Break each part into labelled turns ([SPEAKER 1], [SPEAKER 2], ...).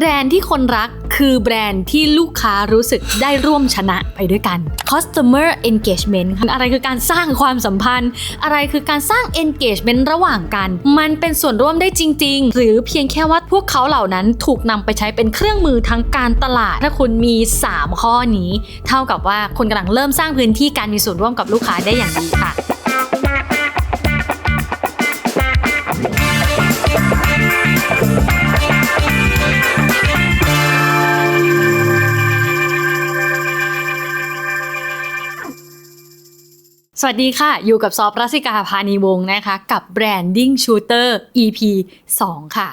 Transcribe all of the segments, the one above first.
[SPEAKER 1] แบรนด์ที่คนรักคือแบรนด์ที่ลูกค้ารู้สึกได้ร่วมชนะไปด้วยกัน customer engagement ค่ะอะไรคือการสร้างความสัมพันธ์ อะไรคือการสร้าง engagement ระหว่างกัน มันเป็นส่วนร่วมได้จริง ๆ หรือเพียงแค่ว่าพวกเขาเหล่านั้นถูกนำไปใช้เป็นเครื่องมือทางการตลาด ถ้าคุณมี 3 ข้อนี้ เท่ากับว่าคุณกำลังเริ่มสร้างพื้นที่การมีส่วนร่วมกับลูกค้าได้อย่างดีค่ะ สวัสดีค่ะ อยู่กับซอฟรัสิกาพานีวงศ์นะคะ กับ Branding Shooter EP 2 ค่ะ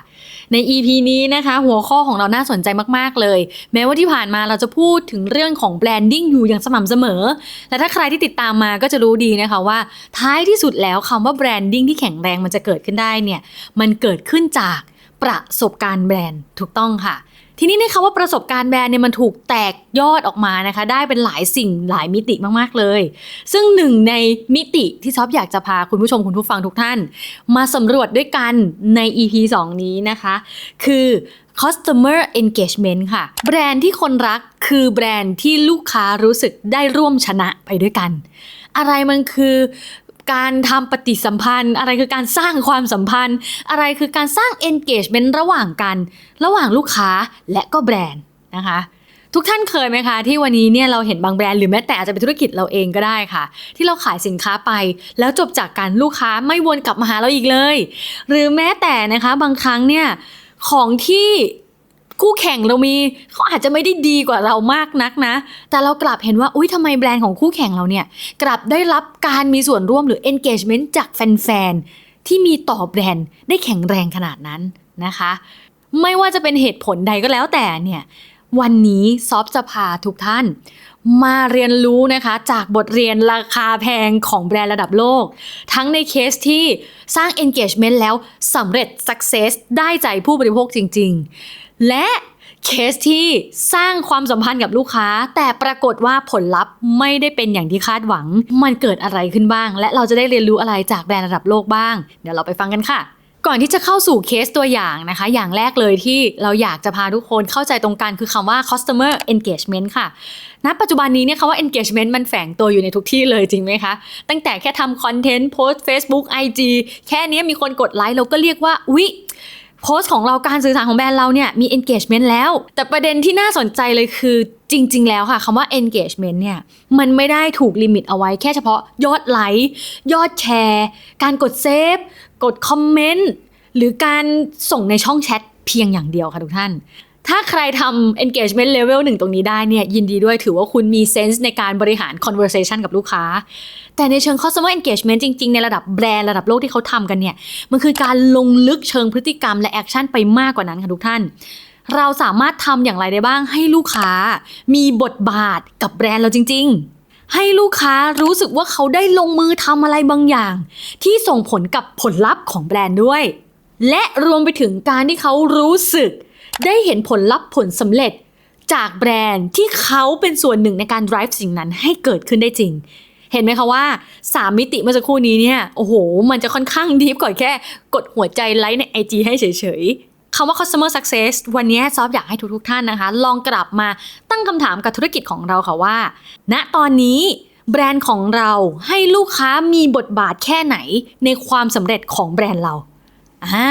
[SPEAKER 1] ใน EP นี้นะคะ หัวข้อของเราน่าสนใจมาก ๆ เลย แม้ว่าที่ผ่านมาเราจะพูดถึงเรื่องของ Branding อยู่อย่างสม่ำเสมอแต่ถ้าใครที่ติดตามมาก็จะรู้ดีนะคะว่า ท้ายที่สุดแล้วคำว่า Branding ที่แข็งแรงมันจะเกิดขึ้นได้เนี่ย มันเกิดขึ้นจากประสบการณ์แบรนด์ถูกต้องค่ะ ทีนี้ในคำว่าประสบการณ์แบรนด์เนี่ยมันถูกแตกยอดออกมานะคะ ได้เป็นหลายสิ่งหลายมิติมากๆเลย ซึ่งหนึ่งในมิติที่ซอฟอยากจะพาคุณผู้ชมคุณผู้ฟังทุกท่าน มาสำรวจด้วยกันใน EP 2 นี้นะคะ คือ customer engagement ค่ะ แบรนด์ที่คนรักคือแบรนด์ที่ลูกค้ารู้สึกได้ร่วมชนะไปด้วยกัน อะไรมันคือ การทำปฏิสัมพันธ์ อะไรคือการสร้างความสัมพันธ์ อะไรคือการสร้าง engagement ระหว่างกัน ระหว่างลูกค้าและก็แบรนด์นะคะทุกท่านเคยไหมคะ ที่วันนี้เนี่ยเราเห็นบางแบรนด์หรือแม้แต่อาจจะเป็นธุรกิจเราเองก็ได้ค่ะ ที่เราขายสินค้าไป แล้วจบจากการลูกค้าไม่วนกลับมาหาเราอีกเลย หรือแม้แต่นะคะบางครั้งเนี่ยของที่ คู่แข่งเรามีเขาอาจจะไม่ได้ดีกว่าเรามากนักนะ แต่เรากลับเห็นว่าอุ้ยทำไมแบรนด์ของคู่แข่งเราเนี่ยกลับได้รับการมีส่วนร่วมหรือ engagement จากแฟนๆที่มีต่อแบรนด์ได้แข็งแรงขนาดนั้นนะคะ ไม่ว่าจะเป็นเหตุผลใดก็แล้วแต่เนี่ยวันนี้ซอฟจะพาทุกท่าน มาเรียนรู้นะคะ จากบทเรียนราคาแพงของแบรนด์ระดับโลก ทั้งในเคสที่สร้าง engagement แล้วสำเร็จ success ได้ใจผู้บริโภคจริง ๆ และเคสที่สร้างความสัมพันธ์กับลูกค้า แต่ปรากฏว่าผลลัพธ์ไม่ได้เป็นอย่างที่คาดหวัง มันเกิดอะไรขึ้นบ้าง และเราจะได้เรียนรู้อะไรจากแบรนด์ระดับโลกบ้าง เดี๋ยวเราไปฟังกันค่ะก่อนที่จะเข้าสู่เคสตัวอย่างนะคะ อย่างแรกเลยที่เราอยากจะพาทุกคนเข้าใจตรงกันคือคำว่า customer engagement ค่ะณปัจจุบันนี้เนี่ยคำว่า engagement มันแฝงตัวอยู่ในทุกที่เลยจริงไหมคะ ตั้งแต่แค่ทำคอนเทนต์โพสต์ Facebook IG แค่นี้มีคนกดไลค์เราก็เรียกว่าอุ๊ย โพสต์ของเราการสื่อสารของแบรนด์เราเนี่ยมี engagement แล้ว แต่ประเด็นที่น่าสนใจเลยคือจริง ๆ แล้วค่ะคำว่า engagement เนี่ยมันไม่ได้ถูกลิมิตเอาไว้แค่เฉพาะยอดไลค์ยอดแชร์ การกดเซฟกดคอมเมนต์หรือการส่งในช่องแชทเพียงอย่างเดียวค่ะทุกท่าน ถ้าใครทำ engagement level หนึ่งตรงนี้ได้เนี่ยยินดีด้วยถือว่าคุณมี sense ในการบริหาร conversation กับลูกค้า แต่ในเชิง customer engagement จริง ๆ ในระดับแบรนด์ระดับโลกที่เขาทำกันเนี่ย มันคือการลงลึกเชิงพฤติกรรมและแอคชั่นไปมากกว่านั้นค่ะทุกท่าน เราสามารถทำอย่างไรได้บ้างให้ลูกค้า มีบทบาทกับแบรนด์เราจริง ๆให้ลูกค้ารู้สึกว่าเขาได้ลงมือทำอะไรบางอย่าง ที่ส่งผลกับผลลัพธ์ของแบรนด์ด้วย และรวมไปถึงการที่เขารู้สึก ได้เห็นผลลัพธ์ผลสำเร็จจากแบรนด์ที่เขาเป็นส่วนหนึ่งในการ drive สิ่งนั้นให้เกิดขึ้นได้จริง เห็นไหมคะว่า 3 มิติเมื่อสักครู่นี้เนี่ย โอ้โห มันจะค่อนข้างดีฟกว่าแค่กดหัวใจไลค์ใน IG ให้เฉยๆคำว่า customer success วันนี้ซอฟอยากให้ทุกๆท่านนะคะ ลองกลับมาตั้งคำถามกับธุรกิจของเราค่ะว่า ณตอนนี้แบรนด์ของเราให้ลูกค้ามีบทบาทแค่ไหนในความสำเร็จของแบรนด์เรา อ่า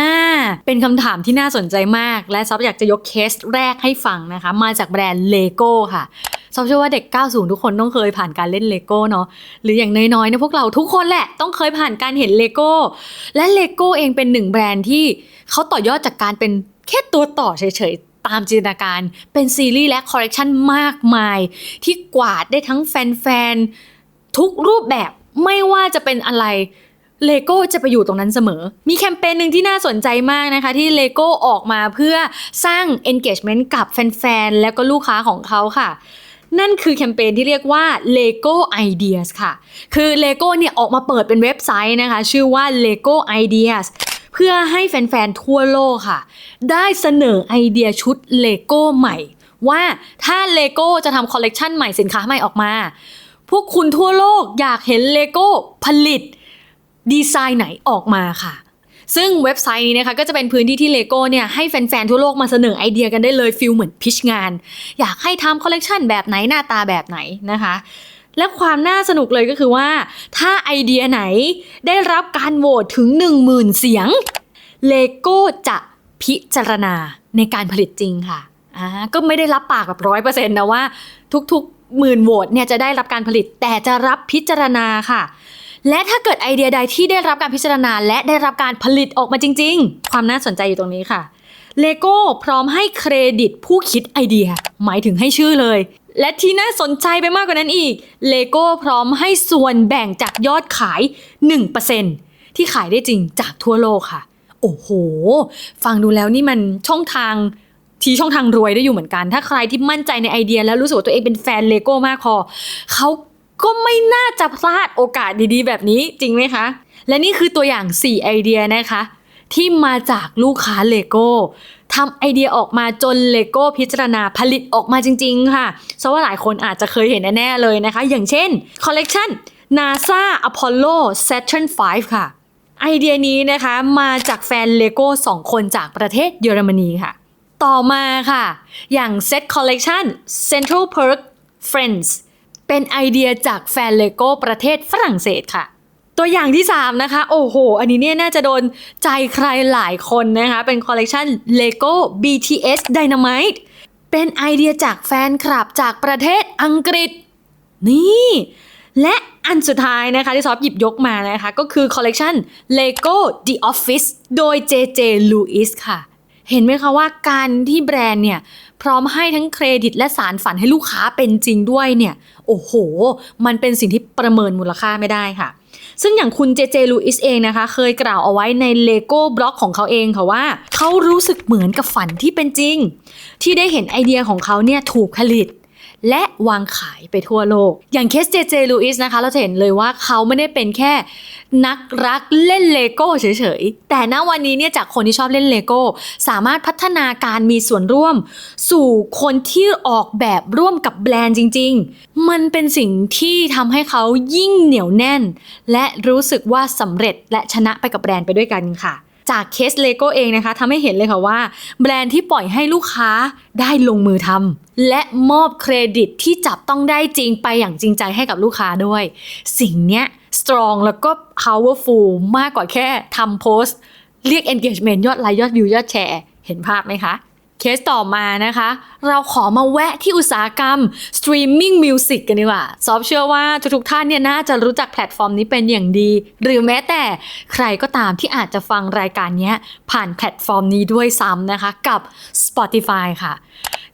[SPEAKER 1] เป็นคำถามที่น่าสนใจมาก และซอฟอยากจะยกเคสแรกให้ฟังนะคะ มาจากแบรนด์เลโก้ค่ะซอฟเชื่อว่าเด็ก 90 ทุกคนต้องเคยผ่านการเล่นเลโก้เนาะหรืออย่างน้อยๆเนี่ยพวกเราทุกคนแหละต้องเคยผ่านการเห็นเลโก้และเลโก้เองเป็นหนึ่งแบรนด์ที่เขาต่อยอดจากการเป็นแค่ตัวต่อเฉยๆตามจินตนาการเป็นซีรีส์และคอลเลกชันมากมาย ที่กวาดได้ทั้งแฟนๆ ทุกรูปแบบไม่ว่าจะเป็นอะไร เลโก้จะไปอยู่ตรงนั้นเสมอ มีแคมเปญหนึ่งที่น่าสนใจมากนะคะ ที่เลโก้ออกมาเพื่อสร้าง engagement กับแฟนๆ แล้วก็ลูกค้าของเขาค่ะนั่นคือแคมเปญที่เรียกว่า Lego Ideas ค่ะ คือ Lego เนี่ยออกมาเปิดเป็นเว็บไซต์นะคะ ชื่อว่า Lego Ideas เพื่อให้แฟน ๆ ทั่วโลกค่ะ ได้เสนอไอเดียชุด Lego ใหม่ ว่าถ้า Lego จะทำคอลเลกชันใหม่สินค้าใหม่ออกมา พวกคุณทั่วโลกอยากเห็น Lego ผลิต ดีไซน์ไหนออกมาค่ะ ซึ่งเว็บไซต์นี้นะคะก็จะเป็นพื้นที่ที่เลโก้เนี่ยให้แฟนๆทั่วโลกมาเสนอไอเดียกันได้เลยฟิลเหมือนพิชงาน อยากให้ทำคอลเลกชันแบบไหนหน้าตาแบบไหนนะคะและความน่าสนุกเลยก็คือว่า ถ้าไอเดียไหนได้รับการโหวตถึง 10,000 เสียงเลโก้จะพิจารณาในการผลิตจริงค่ะอ่าก็ไม่ได้รับปากแบบร้อยเปอร์เซ็นต์นะว่า ทุกๆหมื่นโหวตเนี่ยจะได้รับการผลิตแต่จะรับพิจารณาค่ะ และถ้าเกิดไอเดียใดที่ได้รับการพิจารณา และได้รับการผลิตออกมาจริง ๆ ความน่าสนใจอยู่ตรงนี้ค่ะเลโก้พร้อมให้เครดิตผู้คิดไอเดีย หมายถึงให้ชื่อเลย และที่น่าสนใจไปมากกว่านั้นอีกเลโก้พร้อมให้ส่วนแบ่งจากยอดขาย 1%ที่ขายได้จริงจากทั่วโลกค่ะ โอ้โห ฟังดูแล้วนี่มันช่องทางทีช่องทางรวยได้อยู่เหมือนกัน ถ้าใครที่มั่นใจในไอเดีย แล้วรู้สึกว่าตัวเองเป็นแฟนเลโก้มากพอเขา ก็ไม่น่าจะพลาดโอกาสดีๆ แบบนี้จริงไหมคะ และนี่คือตัวอย่าง 4 ไอเดียนะคะ ที่มาจากลูกค้าเลโก้ทำไอเดียออกมาจนเลโก้พิจารณาผลิตออกมาจริง ๆ ค่ะเพราะว่าหลายคนอาจจะเคยเห็นแน่ๆเลยนะคะ อย่างเช่นคอลเลกชัน NASA Apollo Saturn 5 ค่ะ ไอเดียนี้นะคะมาจากแฟนเลโก้2คนจากประเทศเยอรมนีค่ะ ต่อมาค่ะ อย่าง Set Collection Central Perk Friends เป็นไอเดียจากแฟนเลโก้ประเทศฝรั่งเศสค่ะ ตัวอย่างที่ 3 นะคะ โอ้โห อันนี้เนี่ยน่าจะโดนใจใครหลายคนนะคะ เป็นคอลเลกชัน Lego BTS Dynamite เป็นไอเดียจากแฟนคลับจากประเทศอังกฤษ นี่ และอันสุดท้ายนะคะที่ซอฟหยิบยกมานะคะ ก็คือคอลเลกชัน Lego The Office โดย JJ Lewis ค่ะ เห็นไหมคะว่าการที่แบรนด์เนี่ย พร้อมให้ทั้งเครดิตและสารฝันให้ลูกค้าเป็นจริงด้วยเนี่ย โอ้โห มันเป็นสิ่งที่ประเมินมูลค่าไม่ได้ค่ะ ซึ่งอย่างคุณเจเจลูอิสเองนะคะ เคยกล่าวเอาไว้ในเลโก้บล็อกของเขาเองค่ะว่า เขารู้สึกเหมือนกับฝันที่เป็นจริง ที่ได้เห็นไอเดียของเขาเนี่ยถูกผลิต และวางขายไปทั่วโลก อย่างเคสเจเจลูอิสนะคะ เราจะเห็นเลยว่าเขาไม่ได้เป็นแค่นักรักเล่นเลโก้เฉยๆ แต่ณวันนี้เนี่ยจากคนที่ชอบเล่นเลโก้ สามารถพัฒนาการมีส่วนร่วม สู่คนที่ออกแบบร่วมกับแบรนด์จริง ๆ มันเป็นสิ่งที่ทำให้เขายิ่งเหนียวแน่น และรู้สึกว่าสำเร็จและชนะไปกับแบรนด์ไปด้วยกันค่ะ จากเคสเลโก้เองนะคะทำให้เห็นเลยค่ะว่า แบรนด์ที่ปล่อยให้ลูกค้าได้ลงมือทำและมอบเครดิตที่จับต้องได้จริงไปอย่างจริงใจให้กับลูกค้าด้วย สิ่งเนี้ย strong แล้วก็ powerful มากกว่าแค่ทำโพสต์ เรียก engagement ยอดไลค์ยอดวิวยอดแชร์ เห็นภาพไหมคะ เคสต่อมานะคะ เราขอมาแวะที่อุตสาหกรรม streaming music กันดีกว่าซอฟเชื่อว่าทุกๆท่านเนี่ยน่าจะรู้จักแพลตฟอร์มนี้เป็นอย่างดี หรือแม้แต่ใครก็ตามที่อาจจะฟังรายการนี้ผ่านแพลตฟอร์มนี้ด้วยซ้ำนะคะกับ Spotify ค่ะ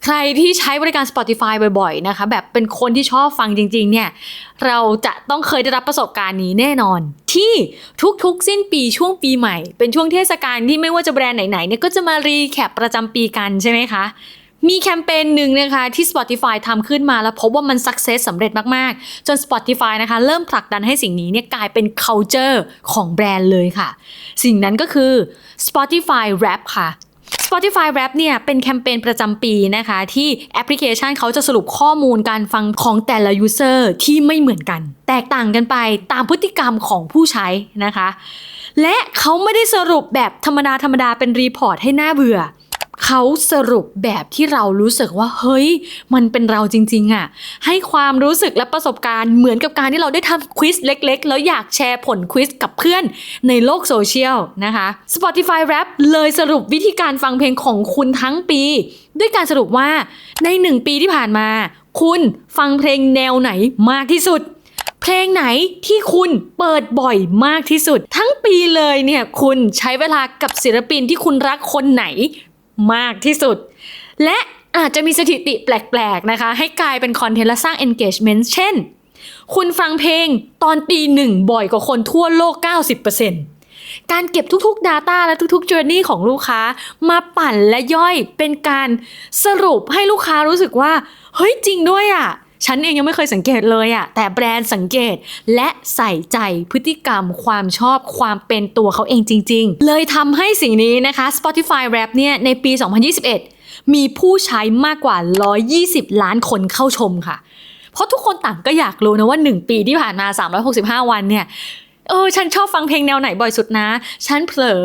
[SPEAKER 1] ใครที่ใช้บริการ Spotify บ่อยๆ นะคะ แบบเป็นคนที่ชอบฟังจริงๆ เนี่ย เราจะต้องเคยได้รับประสบการณ์นี้แน่นอน ที่ทุกๆ สิ้นปีช่วงปีใหม่ เป็นช่วงเทศกาลที่ไม่ว่าจะแบรนด์ไหนๆ เนี่ยก็จะมารีแคปประจำปีกันใช่ไหมคะ มีแคมเปญหนึ่งนะคะที่ Spotify ทำขึ้นมาแล้วพบว่ามันสักเซสสำเร็จมากๆ จน Spotify นะคะ เริ่มผลักดันให้สิ่งนี้เนี่ยกลายเป็น culture ของแบรนด์เลยค่ะ สิ่งนั้นก็คือ Spotify Rap ค่ะ Spotify Rap เนี่ยเป็นแคมเปญประจำปีนะคะ ที่แอปพลิเคชันเขาจะสรุปข้อมูลการฟังของแต่ละ user ที่ไม่เหมือนกัน แตกต่างกันไปตามพฤติกรรมของผู้ใช้นะคะ และเขาไม่ได้สรุปแบบธรรมดาธรรมดาเป็นรีพอร์ตให้หน้าเบื่อ เขาสรุปแบบที่เรารู้สึกว่าเฮ้ย มันเป็นเราจริงๆอะ่ะ ให้ความรู้สึกและประสบการณ์เหมือนกับการที่เราได้ทำควิสเล็กๆ แล้วอยากแชร์ผลควิสกับเพื่อนในโลกโซเชียลนะคะ Spotify Rap เลยสรุปวิธีการฟังเพลงของคุณทั้งปี ด้วยการสรุปว่าในหนึ่งปีที่ผ่านมา คุณฟังเพลงแนวไหนมากที่สุดเพลงไหนที่คุณเปิดบ่อยมากที่สุด ทั้งปีเลยเนี่ยคุณใช้เวลากับศิลปินที่คุณรักคนไหน มากที่สุด และอาจจะมีสถิติแปลก ๆ นะคะ ให้กลายเป็นคอนเทนต์และสร้าง engagement เช่น คุณฟังเพลงตอนปีหนึ่งบ่อยกว่าคนทั่วโลก 90%การเก็บทุกๆ Data และทุกๆ Journey ของลูกค้ามาปั่นและย่อยเป็นการสรุปให้ลูกค้ารู้สึกว่า เฮ้ยจริงด้วยอะ่ะ ฉันเองยังไม่เคยสังเกตเลยอะแต่แบรนด์สังเกตและใส่ใจพฤติกรรมความชอบความเป็นตัวเขาเองจริง ๆ เลยทำให้สิ่งนี้นะคะ Spotify Rap เนี่ยในปี 2021 มีผู้ใช้มากกว่า 120 ล้านคนเข้าชมค่ะ เพราะทุกคนต่างก็อยากรู้นะว่า 1 ปีที่ผ่านมา 365 วันเนี่ย เออฉันชอบฟังเพลงแนวไหนบ่อยสุดนะ ฉันเผลอ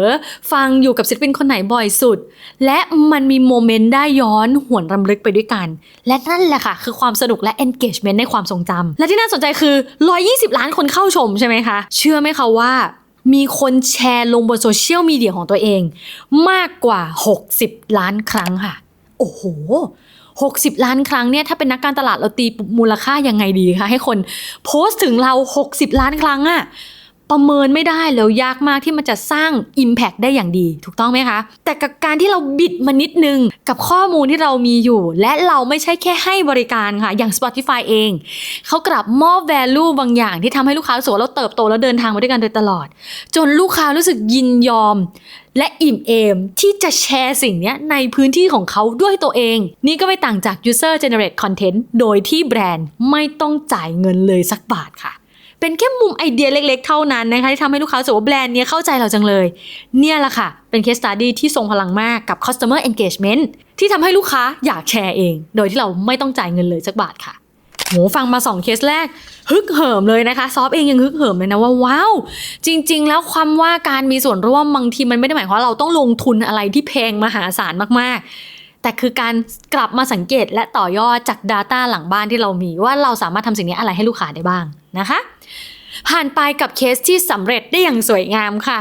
[SPEAKER 1] ฟังอยู่กับศิลปินคนไหนบ่อยสุด และมันมีโมเมนต์ได้ย้อนหวนรำลึกไปด้วยกัน และนั่นแหละค่ะ คือความสนุกและ engagement ในความทรงจำ และที่น่าสนใจคือ 120 ล้านคนเข้าชมใช่ไหมคะ เชื่อไหมคะว่า มีคนแชร์ลงบนโซเชียลมีเดียของตัวเอง มากกว่า 60 ล้านครั้งค่ะ โอ้โห60 ล้านครั้งเนี่ยถ้าเป็นนักการตลาดเราตีมูลค่ายังไงดีคะให้คนโพสต์ถึงเรา 60 ล้านครั้งอะ ประเมินไม่ได้แล้วยากมากที่มันจะสร้าง Impact ได้อย่างดี ถูกต้องไหมคะ แต่กับการที่เราบิดมานิดนึง กับข้อมูลที่เรามีอยู่ และเราไม่ใช่แค่ให้บริการค่ะ อย่าง Spotify เอง เขากลับมอบ value บางอย่างที่ทำให้ลูกค้ารู้สึกว่าเราเติบโตแล้วเดินทางมาด้วยกันโดยตลอด จนลูกค้ารู้สึกยินยอม และอิ่มเอมที่จะแชร์สิ่งนี้ในพื้นที่ของเขาด้วยตัวเอง นี่ก็ไม่ต่างจาก user generate content โดยที่แบรนด์ไม่ต้องจ่ายเงินเลยสักบาทค่ะ เป็นแค่มุมไอเดียเล็กๆ เท่านั้นนะคะที่ทำให้ลูกค้ารู้สึกว่าแบรนด์เนี้ยเข้าใจเราจังเลย เนี่ยแหละค่ะ เป็น case study ที่ทรงพลังมากกับ customer engagement ที่ทำให้ลูกค้าอยากแชร์เอง โดยที่เราไม่ต้องจ่ายเงินเลยสักบาทค่ะโหฟังมา 2 เคสแรก ฮึกเหิมเลยนะคะ ซอฟเองยังฮึกเหิมเลยนะว่าว้าว จริง ๆ แล้วความว่าการมีส่วนร่วมบางทีมันไม่ได้หมายความว่าเราต้องลงทุนอะไรที่แพงมหาศาลมากๆ แต่คือการกลับมาสังเกตและต่อยอดจาก Data หลังบ้านที่เรามีว่าเราสามารถทำสิ่งนี้อะไรให้ลูกค้าได้บ้างนะคะ ผ่านไปกับเคสที่สำเร็จได้อย่างสวยงามค่ะ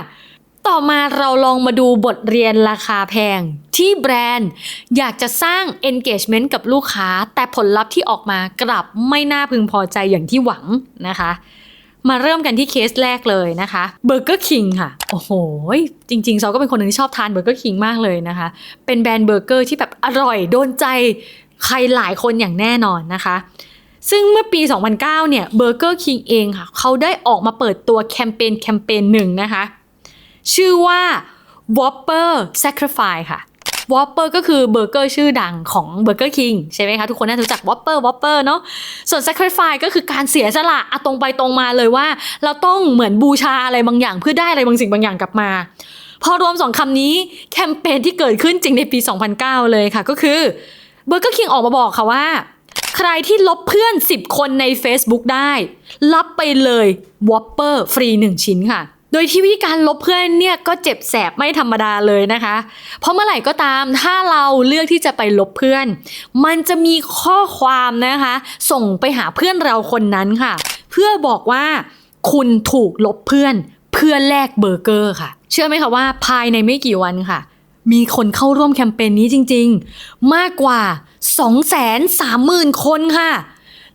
[SPEAKER 1] ต่อมาเราลองมาดูบทเรียนราคาแพง ที่แบรนด์อยากจะสร้าง engagement กับลูกค้า แต่ผลลัพธ์ที่ออกมากลับไม่น่าพึงพอใจอย่างที่หวังนะคะมาเริ่มกันที่เคสแรกเลยนะคะ Burger King ค่ะ โอ้โห จริงๆซอก็เป็นคนหนึ่งที่ชอบทาน Burger King มากเลยนะคะ เป็นแบรนด์เบอร์เกอร์ที่แบบอร่อยโดนใจใครหลายคนอย่างแน่นอนนะคะ ซึ่งเมื่อปี 2009 เนี่ย Burger King เองค่ะ เขาได้ออกมาเปิดตัวแคมเปญแคมเปญหนึ่งนะคะ ชื่อว่า Whopper Sacrifice ค่ะ Whopper ก็คือเบอร์เกอร์ชื่อดังของ Burger King ใช่ไหมคะ ทุกคนน่าจะรู้จัก Whopper Whopper เนาะส่วน Sacrifice ก็คือการเสียสละอะตรงไปตรงมาเลยว่า เราต้องเหมือนบูชาอะไรบางอย่าง เพื่อได้อะไรบางสิ่งบางอย่างกลับมา พอรวมสองคำนี้แคมเปญที่เกิดขึ้นจริงในปี 2009 เลยค่ะ ก็คือ Burger King ออกมาบอกค่ะว่า ใครที่ลบเพื่อน 10 คนใน Facebook ได้ รับไปเลย Whopper ฟรี 1 ชิ้นค่ะ โดยที่วิธีการลบเพื่อนเนี่ยก็เจ็บแสบไม่ธรรมดาเลยนะคะ เพราะเมื่อไหร่ก็ตามถ้าเราเลือกที่จะไปลบเพื่อน มันจะมีข้อความนะคะ ส่งไปหาเพื่อนเราคนนั้นค่ะ เพื่อบอกว่าคุณถูกลบเพื่อนเพื่อแลกเบอร์เกอร์ค่ะ เชื่อไหมคะว่าภายในไม่กี่วันค่ะ มีคนเข้าร่วมแคมเปญนี้จริงๆ มากกว่า 230,000 คนค่ะ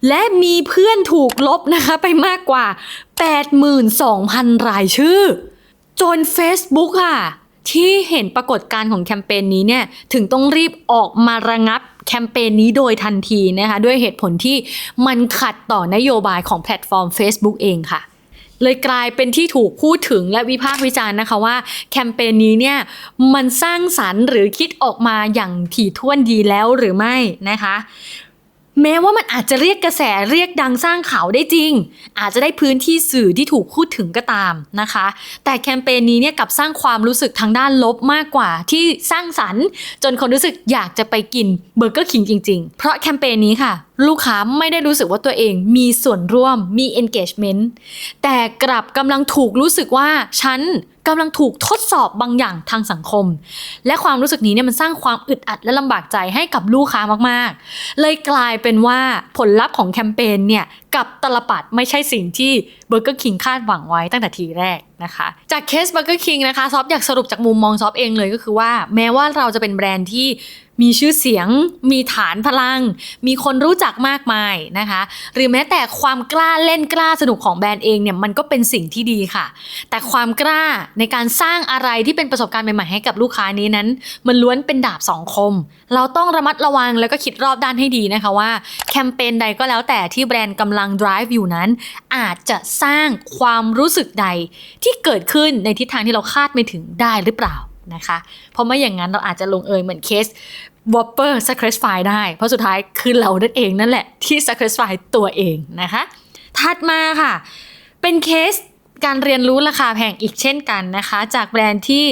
[SPEAKER 1] และมีเพื่อนถูกลบนะคะไปมากกว่า 82,000 รายชื่อ จน Facebook ค่ะที่เห็นปรากฏการณ์ของแคมเปญนี้เนี่ยถึงต้องรีบออกมาระงับแคมเปญนี้โดยทันทีนะคะด้วยเหตุผลที่มันขัดต่อนโยบายของแพลตฟอร์ม Facebook เองค่ะ เลยกลายเป็นที่ถูกพูดถึงและวิพากษ์วิจารณ์นะคะว่าแคมเปญนี้เนี่ยมันสร้างสรรค์หรือคิดออกมาอย่างถี่ถ้วนดีแล้วหรือไม่นะคะ แม้ว่ามันอาจจะเรียกกระแสเรียกดังสร้างข่าวได้จริง อาจจะได้พื้นที่สื่อที่ถูกพูดถึงก็ตามนะคะ แต่แคมเปญนี้เนี่ยกับสร้างความรู้สึกทางด้านลบมากกว่าที่สร้างสรรค์ จนคนรู้สึกอยากจะไปกินเบอร์เกอร์คิงจริง ๆ เพราะแคมเปญนี้ค่ะ ลูกค้าไม่ได้รู้สึกว่าตัวเองมีส่วนร่วมมี engagement แต่กลับกำลังถูกรู้สึกว่าฉัน กำลังถูกทดสอบบางอย่างทางสังคม และความรู้สึกนี้เนี่ยมันสร้างความอึดอัดและลำบากใจให้กับลูกค้ามากๆ เลยกลายเป็นว่าผลลัพธ์ของแคมเปญเนี่ยกับตลปัดไม่ใช่สิ่งที่เบอร์เกอร์คิงคาดหวังไว้ตั้งแต่ทีแรกนะคะ จากเคสเบอร์เกอร์คิงนะคะซอฟอยากสรุปจากมุมมองซอฟเองเลยก็คือว่า แม้ว่าเราจะเป็นแบรนด์ที่ มีชื่อเสียง มีฐานพลัง มีคนรู้จักมากมายนะคะ หรือแม้แต่ความกล้าเล่นกล้าสนุกของแบรนด์เองเนี่ยมันก็เป็นสิ่งที่ดีค่ะ แต่ความกล้าในการสร้างอะไรที่เป็นประสบการณ์ใหม่ๆให้กับลูกค้านี้นั้น มันล้วนเป็นดาบสองคม เราต้องระมัดระวังแล้วก็คิดรอบด้านให้ดีนะคะว่าแคมเปญใดก็แล้วแต่ที่แบรนด์กำลัง drive อยู่นั้น อาจจะสร้างความรู้สึกใดที่เกิดขึ้นในทิศทางที่เราคาดไม่ถึงได้หรือเปล่านะคะ เพราะไม่อย่างนั้นเราอาจจะลงเอยเหมือนเคส Whopper Sacrifice ได้ เพราะสุดท้ายคือเรานั่นเองนั่นแหละที่ Sacrifice ตัวเองนะคะ ถัดมาค่ะ เป็นเคสการเรียนรู้ราคาแพงอีกเช่นกันนะคะ จากแบรนด์ที่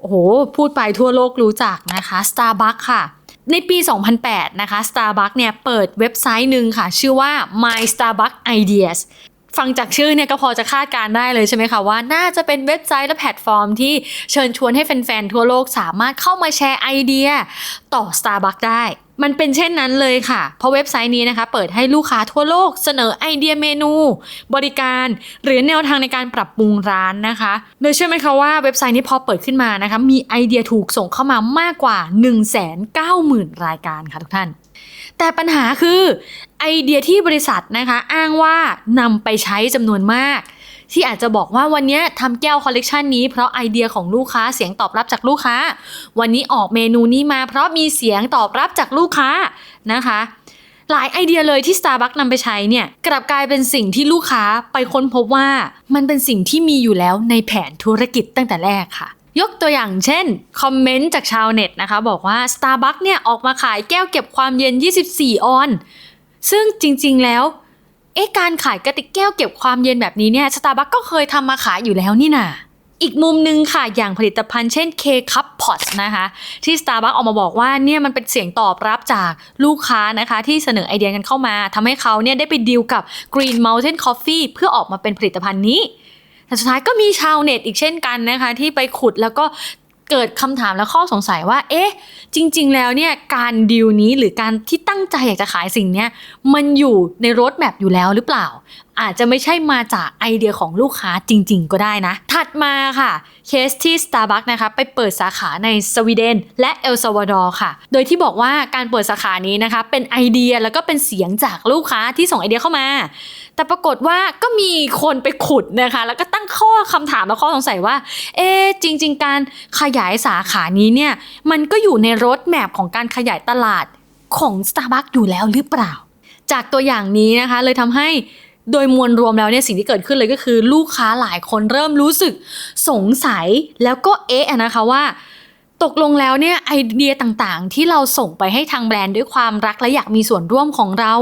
[SPEAKER 1] โอ้โห พูดไปทั่วโลกรู้จักนะคะ Starbucks ค่ะ ในปี 2008 นะคะ Starbucks เนี่ยเปิดเว็บไซต์หนึ่งค่ะ ชื่อว่า My Starbucks Ideas ฟังจากชื่อเนี่ยก็พอจะคาดการได้เลยใช่ไหมคะว่าน่าจะเป็นเว็บไซต์และแพลตฟอร์มที่เชิญชวนให้แฟนๆทั่วโลกสามารถเข้ามาแชร์ไอเดียต่อ Starbucks ได้ มันเป็นเช่นนั้นเลยค่ะ เพราะเว็บไซต์นี้นะคะ เปิดให้ลูกค้าทั่วโลกเสนอไอเดียเมนู บริการหรือแนวทางในการปรับปรุงร้านนะคะโดยเชื่อไหมคะว่าเว็บไซต์นี้พอเปิดขึ้นมานะคะ มีไอเดียถูกส่งเข้ามามากกว่า 190,000 รายการค่ะทุกท่าน แต่ปัญหาคือไอเดียที่บริษัทนะคะ อ้างว่านำไปใช้จำนวนมาก ที่อาจจะบอกว่าวันนี้ทำแก้วคอลเลกชันนี้เพราะไอเดียของลูกค้าเสียงตอบรับจากลูกค้า วันนี้ออกเมนูนี้มาเพราะมีเสียงตอบรับจากลูกค้านะคะหลายไอเดียเลยที่ Starbucks นำไปใช้เนี่ยกลับกลายเป็นสิ่งที่ลูกค้าไปค้นพบว่ามันเป็นสิ่งที่มีอยู่แล้วในแผนธุรกิจตั้งแต่แรกค่ะ ยกตัวอย่างเช่น คอมเมนต์จากชาวเน็ตนะคะ บอกว่า Starbucks เนี่ยออกมาขายแก้วเก็บความเย็น 24 ออน ซึ่งจริงๆแล้ว อ๊ะการขายกระติกแก้วเก็บความเย็นแบบนี้เนี่ย Starbucks ก็เคยทำมาขายอยู่แล้วนี่นาอีกมุมหนึ่งค่ะอย่างผลิตภัณฑ์เช่น K-Cup Pots นะคะ ที่ Starbucks ออกมาบอกว่าเนี่ยมันเป็นเสียงตอบรับจากลูกค้านะคะ ที่เสนอไอเดียกันเข้ามาทำให้เขาเนี่ยได้ไปดีลกับ Green Mountain Coffee เพื่อออกมาเป็นผลิตภัณฑ์นี้แต่สุดท้ายก็มีชาวเน็ตอีกเช่นกันนะคะ ที่ไปขุดแล้วก็ เกิดคำถามและข้อสงสัยว่า เอ๊ะ จริง ๆ แล้วเนี่ยการดีลนี้หรือการที่ตั้งใจอยากจะขายสิ่งนี้มันอยู่ในรถแมพอยู่แล้วหรือเปล่า อาจจะไม่ใช่มาจากไอเดียของลูกค้าจริง ๆ ก็ได้นะ ถัดมาค่ะ เคสที่ Starbucks นะคะไปเปิดสาขาในสวีเดน และเอลซาวาดอร์ค่ะ โดยที่บอกว่าการเปิดสาขานี้นะคะเป็นไอเดียแล้วก็เป็นเสียงจากลูกค้าที่ส่งไอเดียเข้ามา แต่ปรากฏว่าก็มีคนไปขุดนะคะ แล้วก็ตั้งข้อคำถามและข้อสงสัยว่า เอ๊ะจริง ๆ การขยายสาขานี้เนี่ย มันก็อยู่ในรถแมพของการขยายตลาดของ Starbucks อยู่แล้วหรือเปล่า จากตัวอย่างนี้นะคะเลยทำให้โดยมวลรวมแล้วเนี่ยสิ่งที่เกิดขึ้นเลยก็คือ ลูกค้าหลายคนเริ่มรู้สึกสงสัยแล้วก็เอ๊ะนะคะว่า ตกลงแล้วเนี่ยไอเดียต่างๆ ที่เราส่งไปให้ทางแบรนด์ด้วยความรักและอยากมีส่วนร่วมของเรา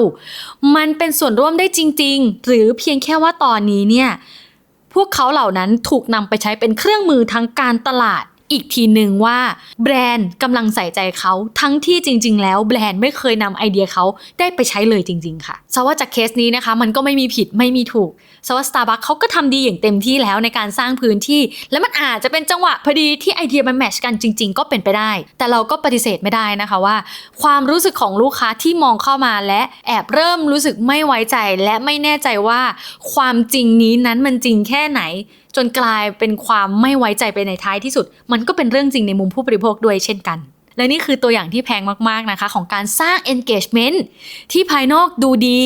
[SPEAKER 1] มันเป็นส่วนร่วมได้จริง ๆ หรือเพียงแค่ว่าตอนนี้เนี่ยพวกเขาเหล่านั้นถูกนำไปใช้เป็นเครื่องมือทางการตลาด อีกทีหนึ่งว่าแบรนด์กำลังใส่ใจเขาทั้งที่จริง ๆ แล้วแบรนด์ไม่เคยนำไอเดียเขาได้ไปใช้เลยจริง ๆ ค่ะเพราะว่าจากเคสนี้นะคะ มันก็ไม่มีผิดไม่มีถูกเพราะว่า Starbucks เขาก็ทำดีอย่างเต็มที่แล้วในการสร้างพื้นที่ และมันอาจจะเป็นจังหวะพอดีที่ไอเดียมันแมชกันจริง ๆ ก็เป็นไปได้ แต่เราก็ปฏิเสธไม่ได้นะคะว่า ความรู้สึกของลูกค้าที่มองเข้ามาและแอบเริ่มรู้สึกไม่ไว้ใจและไม่แน่ใจว่า ความจริงนี้นั้นมันจริงแค่ไหน จนกลายเป็นความไม่ไว้ใจไปในท้ายที่สุด มันก็เป็นเรื่องจริงในมุมผู้บริโภคด้วยเช่นกัน และนี่คือตัวอย่างที่แพงมากๆนะคะ ของการสร้าง engagement ที่ภายนอกดูดี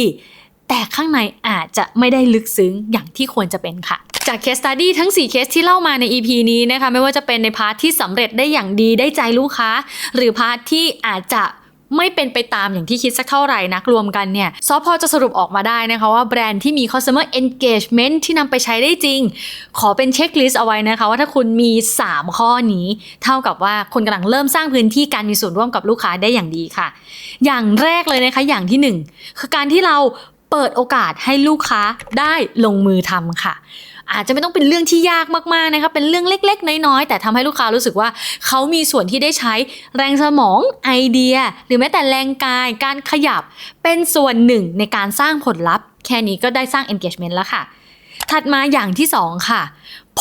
[SPEAKER 1] แต่ข้างในอาจจะไม่ได้ลึกซึ้งอย่างที่ควรจะเป็นค่ะจากเคสตัดดี้ทั้ง 4 เคสที่เล่ามาใน EP นี้นะคะ ไม่ว่าจะเป็นในพาร์ทที่สำเร็จได้อย่างดีได้ใจลูกค้า หรือพาร์ทที่อาจจะ ไม่เป็นไปตามอย่างที่คิดสักเท่าไหร่นักรวมกันเนี่ยซอฟพอจะสรุปออกมาได้นะคะว่าแบรนด์ที่มี customer engagement ที่นำไปใช้ได้จริง ขอเป็นเช็คลิสต์เอาไว้นะคะว่าถ้าคุณมี 3 ข้อนี้ เท่ากับว่าคุณกำลังเริ่มสร้างพื้นที่การมีส่วนร่วมกับลูกค้าได้อย่างดีค่ะ อย่างแรกเลยนะคะอย่างที่หนึ่งคือการที่เราเปิดโอกาสให้ลูกค้าได้ลงมือทำค่ะ อาจจะไม่ต้องเป็นเรื่องที่ยากมากๆนะคะเป็นเรื่องเล็ก ๆ น้อยๆแต่ทำให้ลูกค้ารู้สึกว่าเขามีส่วนที่ได้ใช้แรงสมองไอเดีย หรือแม้แต่แรงกายการขยับ เป็นส่วนหนึ่งในการสร้างผลลัพธ์ แค่นี้ก็ได้สร้าง engagement แล้วค่ะ ถัดมาอย่างที่สองค่ะ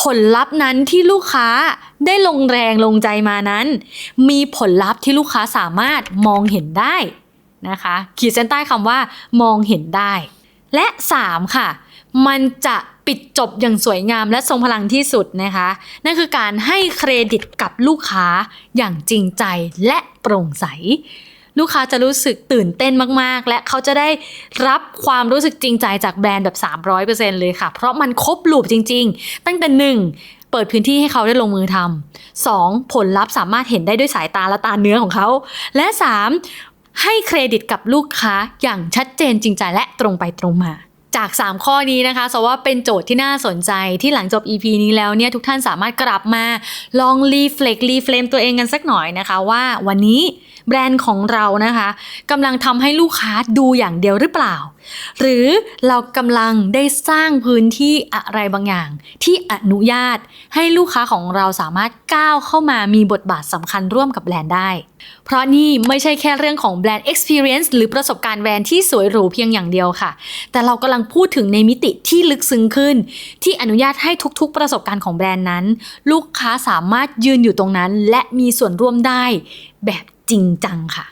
[SPEAKER 1] ผลลัพธ์นั้นที่ลูกค้าได้ลงแรงลงใจมานั้น มีผลลัพธ์ที่ลูกค้าสามารถมองเห็นได้นะคะ ขีดเส้นใต้คำว่ามองเห็นได้ และ 3 ค่ะ มันจะ ปิดจบอย่างสวยงามและทรงพลังที่สุดนะคะ นั่นคือการให้เครดิตกับลูกค้าอย่างจริงใจและโปร่งใส ลูกค้าจะรู้สึกตื่นเต้นมากๆ และเขาจะได้รับความรู้สึกจริงใจจากแบรนด์แบบ 300%เลยค่ะ เพราะมันครบลูปจริง ๆ ตั้งแต่1เปิดพื้นที่ให้เขาได้ลงมือทำ 2. ผลลัพธ์สามารถเห็นได้ด้วยสายตาและตาเนื้อของเขา และ 3. ให้เครดิตกับลูกค้าอย่างชัดเจนจริงใจและตรงไปตรงมา จาก 3 ข้อนี้นะคะสว่าเป็นโจทย์ที่น่าสนใจที่หลังจบ EP นี้แล้วเนี่ยทุกท่านสามารถกลับมาลองรีเฟล็กรีเฟลมตัวเองกันสักหน่อยนะคะ ว่าวันนี้ แบรนด์ของเรานะคะกำลังทำให้ลูกค้าดูอย่างเดียวหรือเปล่า หรือเรากำลังได้สร้างพื้นที่อะไรบางอย่าง ที่อนุญาตให้ลูกค้าของเราสามารถก้าวเข้ามามีบทบาทสำคัญร่วมกับแบรนด์ได้ เพราะนี่ไม่ใช่แค่เรื่องของแบรนด์ experience หรือประสบการณ์แบรนด์ที่สวยหรูเพียงอย่างเดียวค่ะ แต่เรากำลังพูดถึงในมิติที่ลึกซึ้งขึ้น ที่อนุญาตให้ทุกๆ ประสบการณ์ของแบรนด์นั้น ลูกค้าสามารถยืนอยู่ตรงนั้น และมีส่วนร่วมได้แบบ จริงจังค่ะ